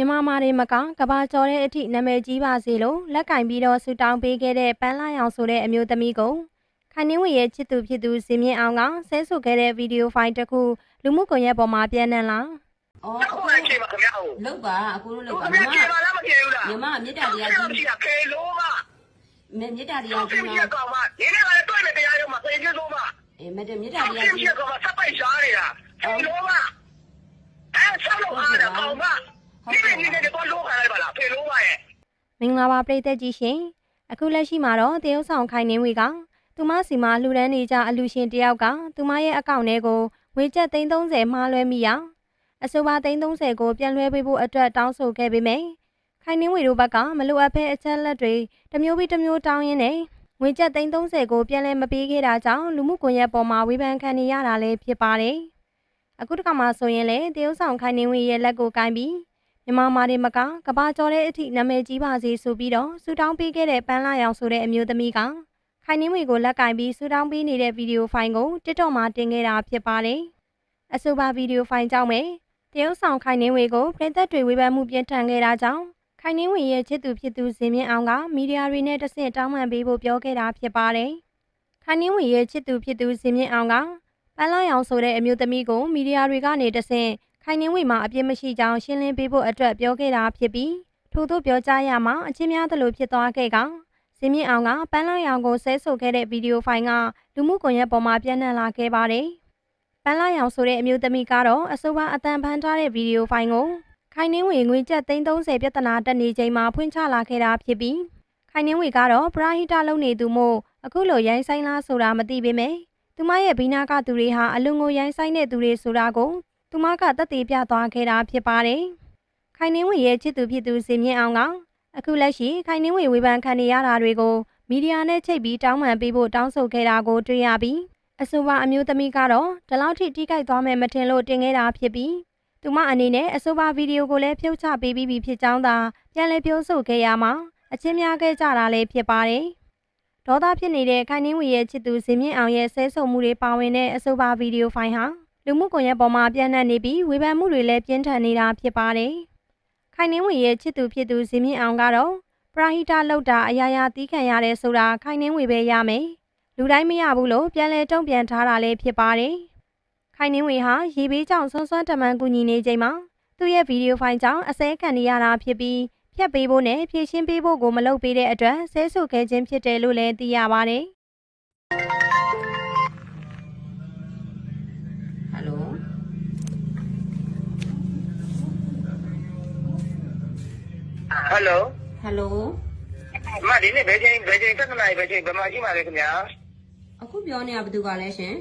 မြန်မာမာတွေမကကဘာကျော်တဲ့အထိနာမည်ကြီးပါစေလို့လက်ကင်ပြီးတော့ဆူတောင်းပေးခဲ့တဲ့ပန်းလာရောင်ဆိုတဲ့အမျိုးသမီးကိုခိုင်နှင်းဝေရဲ့ချစ်သူဖြစ်သူဇင်မြင့်အောင်ကဆဲဆိုခဲ့တဲ့ဗီဒီယိုဖိုင်တစ်ခုလူမှုကွန်ရက်ပေါ်မှာပြန့်နှံ့လာအော်အခုလည်းချိန်ပါခင်ဗျာဟိုလောက်ပါအကိုတို့လောက်ပါခင်ညီဗျာမချိန်ပါလားမချိန်ဘူးလားညီမမေတ္တာတရားခင်ကြီးဗျာခေလုံးမမေမေတ္တာတဒီရားခင်ကြီးဗျာမှာကောင်မဒီနေ့ကလည်းတွေ့နေတရားရုံးမှာပြင်ပြလို့မအေးမေတ္တာမေတ္ဒီတာတရားခင်ကြီးဗျာကောင်မဆက်ပိုက်ရှားနေတာခေလုံးမအဲဆောက်လို့အားတယ်ကောင်မ ဒီနေ့ဒီနေ့တော့လောခလိုက်ပါလားဖေလုံးမရဲ့မင်္ဂလာပါပရိသတ်ကြီးရှင်အခုလက်ရှိမှာတော့တရုတ်ဆောင်ခိုင်နှင်းဝေကသူမစီမှာလှူဒန်းနေကြအလူရှင်တယောက်ကသူမရဲ့အကောင့်ထဲကိုဝေကျပ်330မှားလွှဲမိရာအဆိုပါ330ကိုပြန်လွှဲပေးဖို့အတွက်တောင်းဆိုခဲ့ပေမယ့်ခိုင်နှင်းဝေတို့ဘက်ကမလိုအပ်ဘဲအချက်လက်တွေတစ်မျိုးပြီးတစ်မျိုးတောင်းရင်းနဲ့ငွေကျပ်330ကိုပြန်လည်မပေးခဲ့တာကြောင့်လူမှုကွန်ရက်ပေါ်မှာဝေဖန်ခံနေရတာလည်းဖြစ်ပါတယ်အခုတစ်ခါမှဆိုရင်လေတရုတ်ဆောင်ခိုင်နှင်းဝေရဲ့လက်ကိုကိုင်းပြီး မြန်မာမာတွေမကကဘာကျော်တဲ့အထိနာမည်ကြီးပါစေဆိုပြီးတော့ဆူတောင်းပေးခဲ့တဲ့ပန်းလာရောင်ဆိုတဲ့အမျိုးသမီးကခိုင်နှင်းဝေကိုလက်ကင်ပြီးဆူတောင်းပေးနေတဲ့ဗီဒီယိုဖိုင်ကို TikTok မှာတင်ခဲ့တာဖြစ်ပါတယ်။အဆိုပါဗီဒီယိုဖိုင်ကြောင့်ပဲတရုတ်ဆောင်ခိုင်နှင်းဝေကိုပြည်သက်တွေဝေဖန်မှုပြင်းထန်ခဲ့တာကြောင့်ခိုင်နှင်းဝေရဲ့ချစ်သူဖြစ်သူဇင်မြင့်အောင်ကမီဒီယာတွေနဲ့တဆင့်တောင်းပန်ပေးဖို့ပြောခဲ့တာဖြစ်ပါတယ်။ခိုင်နှင်းဝေရဲ့ချစ်သူဖြစ်သူဇင်မြင့်အောင်ကပန်းလာရောင်ဆိုတဲ့အမျိုးသမီးကိုမီဒီယာတွေကနေတဆင့် ခိုင်နှင်းဝေမှာအပြစ်မရှိကြောင်းရှင်းလင်းပေးဖို့အတွက်ပြောခဲ့တာဖြစ်ပြီးထို့သို့ပြောကြားရမှာအချင်းများသလိုဖြစ်သွားခဲ့ကဇင်မြင့်အောင်ကပန်းလောင်ရောင်ကိုဆဲဆိုခဲ့တဲ့ဗီဒီယိုဖိုင်ကလူမှုကွန်ရက်ပေါ်မှာပြန့်နှံ့လာခဲ့ပါတယ်။ပန်းလောင်ရောင်ဆိုတဲ့အမျိုးသမီးကတော့အဆိုပါအတန်ဖန်ထားတဲ့ဗီဒီယိုဖိုင်ကိုခိုင်နှင်းဝေငွေကျပ်330ပြဿနာတက်နေချိန်မှာဖွင့်ချလာခဲ့တာဖြစ်ပြီးခိုင်နှင်းဝေကတော့ပရာဟိတလုပ်နေသူမို့အခုလိုရိုင်းဆိုင်လားဆိုတာမသိပေမယ့်သူမရဲ့ဘီနာကသူတွေဟာအလွန်ကိုရိုင်းဆိုင်တဲ့သူတွေဆိုတာကို သူမကတက်သေးပြသွားခဲ့တာဖြစ်ပါတယ်။ခိုင်နှင်းဝေရဲ့ချစ်သူဖြစ်သူစင်မြင့်အောင်ကအခုလက်ရှိခိုင်နှင်းဝေဝေဖန်ခံနေရတာတွေကိုမီဒီယာနဲ့ချိတ်ပြီးတောင်းပန်ပေးဖို့တောင်းဆိုခဲ့တာကိုတွေ့ရပြီးအဆိုပါအမျိုးသမီးကတော့ဒီလောက်ထိတိကျိုက်သွားမယ်မထင်လို့တင်ခဲ့တာဖြစ်ပြီးသူမအနေနဲ့အဆိုပါဗီဒီယိုကိုလည်းဖြုတ်ချပေးပြီးပြီဖြစ်ကြောင်းသာပြန်လည်ပြောဆိုခဲ့ရမှာအချင်းများခဲ့ကြတာလည်းဖြစ်ပါတယ်။ဒေါသဖြစ်နေတဲ့ခိုင်နှင်းဝေရဲ့ချစ်သူစင်မြင့်အောင်ရဲ့ဆဲဆုံမှုတွေပါဝင်တဲ့အဆိုပါဗီဒီယိုဖိုင်ဟာ လူမှုကွန်ရက်ပေါ်မှာပြန့်နှံ့နေပြီးဝေဖန်မှုတွေလည်းပြင်းထန်နေတာဖြစ်ပါတယ်။ခိုင်နှင်းဝေရဲ့ချစ်သူဖြစ်သူဇင်မြင့်အောင်ကတော့ပရာဟိတလောက်တာအရာရာတီးခံရတယ်ဆိုတာခိုင်နှင်းဝေပဲရမယ်။လူတိုင်းမရဘူးလို့ပြန်လဲတုံ့ပြန်ထားတာလည်းဖြစ်ပါတယ်။ခိုင်နှင်းဝေဟာရေဘေးကြောင့်ဆွမ်းဆွမ်းတမန်ကူညီနေချိန်မှာသူ့ရဲ့ဗီဒီယိုဖိုင်ကြောင့်အစဲခံနေရတာဖြစ်ပြီးဖြတ်ပေးဖို့နဲ့ဖြည့်ရှင်းပေးဖို့ကိုမလုပ်ပေးတဲ့အတွက်ဆဲဆုခဲ့ခြင်းဖြစ်တယ်လို့လည်းသိရပါတယ်။ ဟယ်လိုဟယ်လိုဟယ်လိုမဒီနေ့ဘယ်ချိန်ဘယ်ချိန်တက်နိုင်ဘယ်ချိန်ဘယ်မှာရှိပါလဲခင်ဗျာအခုပြောနေတာဘယ်သူကလဲရှင်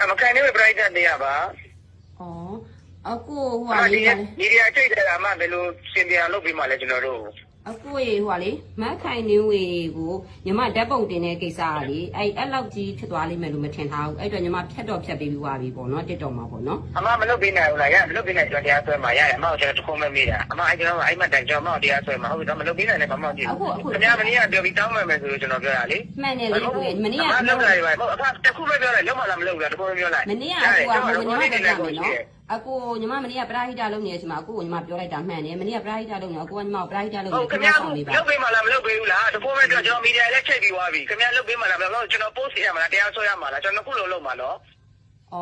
အမကန်နေပြိုက်တဲ့နေရပါဩအကိုဟိုအဟာမလေးဒီကဒီဒီအချိတ်တယ်အမဘယ်လိုစင်ပြန်လုပ်ပြီးမှလဲကျွန်တော်တို့ အကိုရေဟိုဟာလေးမတ်ခိုင်နေဝေကိုညီမဓာတ်ပုံတင်တဲ့ကိစ္စကလေအဲ့အဲ့လောက်ကြီးဖြစ်သွားလိမ့်မယ်လို့မထင်ထားဘူးအဲ့တော့ညီမဖြတ်တော့ဖြတ်ပေးပြီးွားပြီပေါ့နော်တစ်တော်မှာပေါ့နော်အမမလုပ်ပေးနိုင်ဘူးလားရမလုပ်ပေးနိုင်ကျွန်တော်တရားဆွဲမှာရတယ်အမကကျွန်တော်တခုံးမမေးတာအမအဲ့ကျွန်တော်အဲ့မှတိုင်ကျွန်တော်မတရားဆွဲမှာဟုတ်ပြီတော့မလုပ်ပေးနိုင်လည်းမမောက်ကြည့်ဘူးခင်ဗျာမင်းကပြောပြီးတောင်းမှမယ်ဆိုလို့ကျွန်တော်ပြောတာလေမှန်တယ်လေကိုရေမနေ့ကအမလုပ်လိုက်ပါဟုတ်အခါတခုပဲပြောလိုက်လုံးမလားမလုပ်ဘူးလားတခုပဲပြောလိုက်မနေ့ကအကူကဟိုညီမပြောကြမယ်နော် အကူညီမမနေ့ကပရာဟိတလုပ်နေတဲ့အချိန်မှာအကူကိုညီမပြောလိုက်တာမှန်တယ်မနေ့ကပရာဟိတလုပ်နေအကူကညီမကိုပရာဟိတလုပ်ဟုနေတ်ခခင်င်ဗျာဗျာဆောင်ပေးပါလုပ်ပေးမှလားမလုပ်ပေးဘူးလားတခုပဲပြောကျွန်တော်မီဒီယာလည်းချိန်ပြီးသွားပြီခင်ဗျာလုပ်ပေးမှလားမလုပ်ကျွန်တော် post ရမှာလားတရားဆွဲရမှာလားကျွန်တော်ခုလုံးလုံးမှာနော်ဩ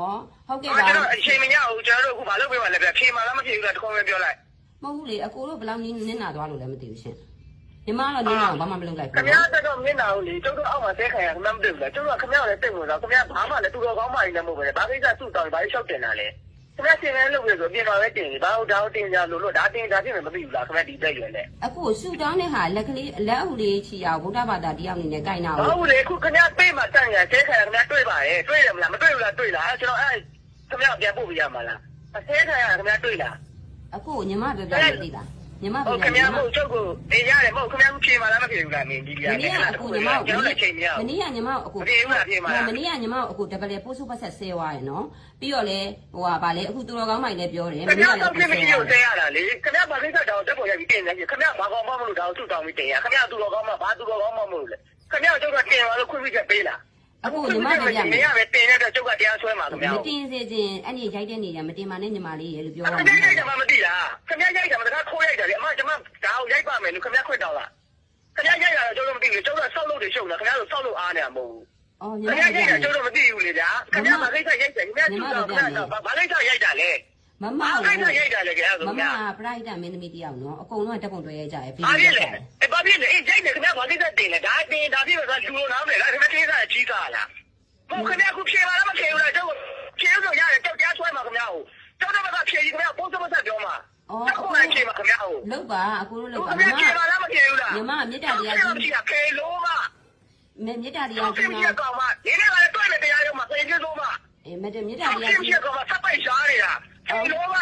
ဟုတ်ကဲ့ကျွန်ပါတော်အချိန်မရဘူးကျွန်တော်တို့အခုမလုပ်ပေးမှလည်းပြဖြေမှလားမဖြေဘူးလားတခုပဲပြောလိုက်မဟုတ်ဘူးလေအကူတို့ဘယ်လောက်နင်းနင်းနာသွားလို့လည်းမသိဘူးရှင်ညီမကတော့နင်းနာဘာမှမလုပ်လိုက်ခဘူးင်ဗျာတက်တော့မျက်နှာကိုလေကျုပ်တို့အောက်မှာဆဲခံရခင်ဗျာမတွေ့ဘူးလားကျုပ်တို့ကခင်ဗျာလည်းတိတ်ဝင်တော့ခင်ဗျာဘာမှလည်းသူတော်ကောင်းမှလည်းမဟုတ်ပဲဘာကိစ္စစုတောင်းဘာလျှောက်တင်တာလဲ ခင်ဗျာရှင်လည်းလုပ်ပြီးဆိုပြင်ပါပဲတင်ပြီဘာလို့ဒါကိုတင်ကြလို့လို့ဒါတင်ဒါတင်မသိဘူးလားခင်ဗျာဒီတက်ရွယ်နဲ့အခုဆူတောင်းတဲ့ဟာလက်ကလေးလက်အုပ်လေးချီအောင်ဗုဒ္ဓဘာသာတရားအနေနဲ့ကြိုက်နာဟုကိုတ်လေခုခင်ဗျာပေးမှတန့်ရဆဲခံရခင်ဗျာတွေ့ပါရဲ့တွေ့တယ်မလားမတွေ့ဘူးလားတွေ့လားအဲကျွန်တော်အဲခင်ဗျာပြန်ပို့ပြရမှာလားအဆဲခံရခင်ဗျာတွေ့လားအခုညီမပြောပြလို့သိလား ညီမဟုပြောတ်ပြခင်ညီဗျာမမဟုတ်ချုပ်ကိုတင်ရတယ်မဟုတ်ခင်ဗျာဖြေမှလားမဖြေဘူးလားမင်းဒီဒီမကနေ့ကအခုညီမကျွန်တော်လည်းချိန်မရမဘူးနေ့ကညီမအခုမပြေဘူးလားပြေမှာလားမနေ့ကညီမအခုဒဗလေပို့စုပတ်ဆက်ဆဲသွားရယ်နော်ပြီးတော့လေဟိုဟာဗာလေအခုသူတော်ကောင်းမိုင်လည်းပြောတယ်မခင်နေ့ဗျာကတော့လည်းပြပို့င်းဆဲမသွားကြီးတယ်ကိုဆဲရတာလေခင်ဗျာဘာကိစ္စတောင်တက်ပေါ်ရပြီးတင်နေခင်ဗျာဘာကောင်းမမလို့ဒါကိုသူ့တောင်းပြီးတင်ရခင်ဗျာသူ့တော်ကောင်းမဘာသူ့တော်ကောင်းမမလို့လေခင်ဗျာကျုပ်ကတင်ရလို့ခွင့်ပြုချက်ပေးလားအခုညီမတို့ရမမယ်င်းရပဲတင်ရတဲ့ကျုပ်ကတရားဆွဲမှာခင်ဗျာမတင်စေခြင်းအဲ့ဒီရိုက်တဲ့နေရမတင်ပါနဲ့ညီမလေးရေလို့ပြောခင်ရဗျာမှာရိုက်တယ်မှမသိလားခင်ဗျာရိုက်တယ်မှတခါခိုးရိုက် မယ်လို့ခင်ဗျာခွင့်တောင်းလားခင်ဗျာရိုက်တာတော့ကျုပ်တို့မသိဘူးကျုပ်ကစောက်လို့တွေရှုံတာခင်ဗျာတို့စောက်လို့အားနေတာမဟုတ်ဘူးအော်ညီခင်မဗျာတို့ရိုရက်တာမယ်ကျုပ်တို့မသိဘူးလေဗျာခင်ဗျာဘာကိစ္စရိုက်တယ်ခင်ဗျာကျုပ်ကခင်ဗျာဘာကိစ္စရိုက်တာလဲမမဘာကိစ္စရိုက်တာလဲခင်ဗျာမဆိုမခင်ဗျာပရိုက်တာမင်းသမီးတယောက်နော်အကုန်လုံးကတက်ပုံတွဲရကြရပြီးဘာဖြစ်ရလဲကြတယ်အဲဘာဖြစ်လဲအေးရိုက်တယ်ခင်ဗျာဘာကိစ္စတင်လဲဒါတင်ဒါဖြစ်တော့လူလို့နားမလဲလားခင်ဗျာကိစ္စအကြီးစားလားဟုတ်ခင်ဗျာခုဖြေပါလားမဖြေဘူးလားကျုပ်ဖြေလို့ရတယ်ကျုပ်တရားဆွဲမှာခင်ဗျာဟိုကျုပ်တို့ကဖြေကြီးခင်ဗျာပုံစံမဆက်ပြောမှာ အော်ကျုပ်ကလည်းဖြေမှာခင်ဗျာဟိုလောက်ပါအခုတို့လောက်ခပါင်မဗျာမဖြေပါလားမဖြေဘူးလားညီမမေတ္တာတရားဖြေကြီးမရှိတာဖြေလို့မမေမေတ္တာတဖြရားေကြီးမရှိနော်ကောင်မဒီနေ့ကလည်းတွေ့မယ်တရားရုံးမှာဖြေလို့မအေးမေတ္တာမေတ္တာဖြေတရားမရှိကြီးကောင်မဆက်ပိုက်ရှားနေတာဖြေလို့မ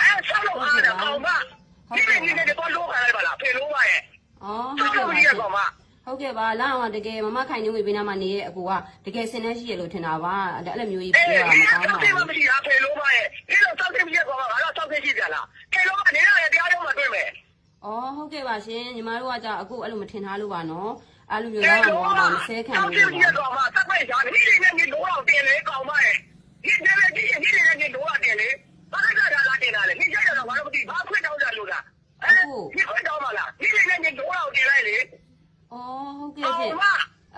အဲဆောက်လို့အားတယ်ကောင်မဒီနေ့ဒီနေ့တော့လို့ခါလိုက်ပါလားဖြေလို့မရဲ့အော်ဆောဟုတ်က်ကဲ့လို့မပါရကောင်မ ဟုတ်ကဲ့ပါလာအောင်တကယ်မမခိုင်နေဝေပေးနာမှာနေရဲ့အကူကတကယ်စင်နေရှိရလို့ထင်တာပါအဲ့လိုမျိုးကြီးအေးပြောရဒီမှာကကောင်းဆောက်ပါတယ်မရှိတာဖြေလို့မရဲ့ဒီလိုဆောက်တယ်မရှိကောင်မငါတော့ဆောက်တယ်ရှိကြလားဖြေလို့မနေရတဲ့တရားရုံးမှာတွေ့မယ်အော်ဟုတ်ကဲ့ပါရှင်ညီမတို့ကကြာအခုအဲ့လိုမထင်ထားလို့ပါနော်အဲ့လိုမျိုးလာတော့မမဆဲခံဆောက်လို့တယ်ရှိပါကောင်မဆက်ပိုက်ရှားနေဒီနေ့နေလို့တော့တင်လေကောင်မရဲ့ဒီနေ့လည်းဒီနေ့လည်းနေလို့တော့တင်လေဘာကကြတာလားတင်တာလေဒီကြရတော့ဘာလို့မသိဘာခွင့်တောင်းကြလို့လားဒီခွင့်တောင်းပါလားဒီနေ့လည်းနေလို့တော့တင်လိုက်လေ အော်ဟုတ်ကဲ့ ကောင် ရှင် မ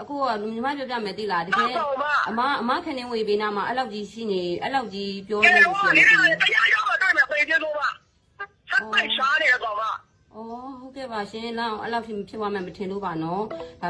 အခုကညီမပြောပြမယ်သိလားတကယ်အမအမခနေဝေပေးနာမှာအဲ့လောက်ကြီးရှိနေအဲ့လောက်ကြီးပြောကဲနေတော့ရှိဒီနေနေ့တရားရောက်တော့မယ်ပြေးလို့ပါဆက်ပိုက်ရှားနေကောင်မအော်ဟုတ်ကဲ့ပါရှင်လာအောင်အဲ့လောက်ဖြစ်ဖြစ်သွားမယ်မထင်လို့ပါနော်ဒါ